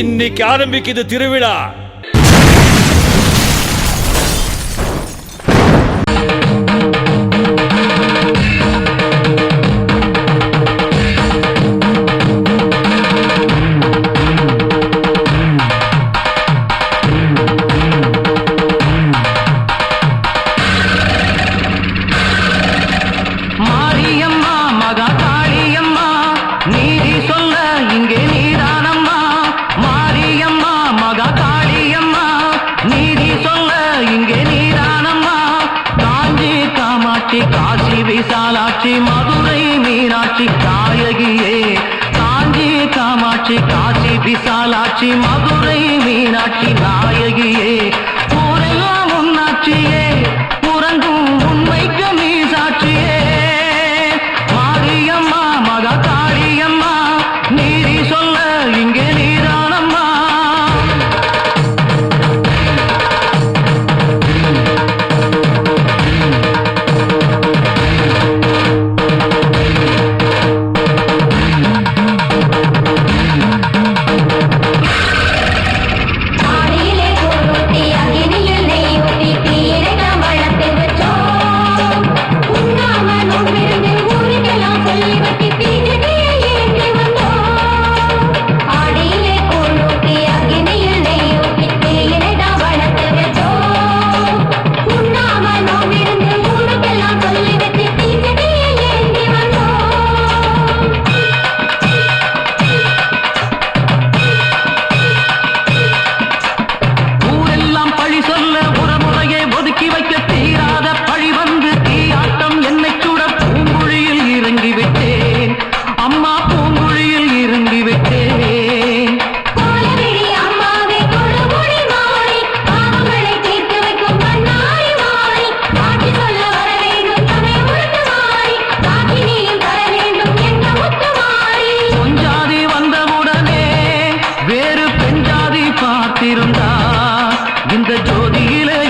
இன்னைக்கு ஆரம்பிக்குது திருவிழா. காமாட்சி காசி விசாலாட்சி மதுரை மீனாட்சி தாயகியே. காஞ்சி காமாட்சி காசி விசாலாட்சி மதுரை மீனாட்சி நாய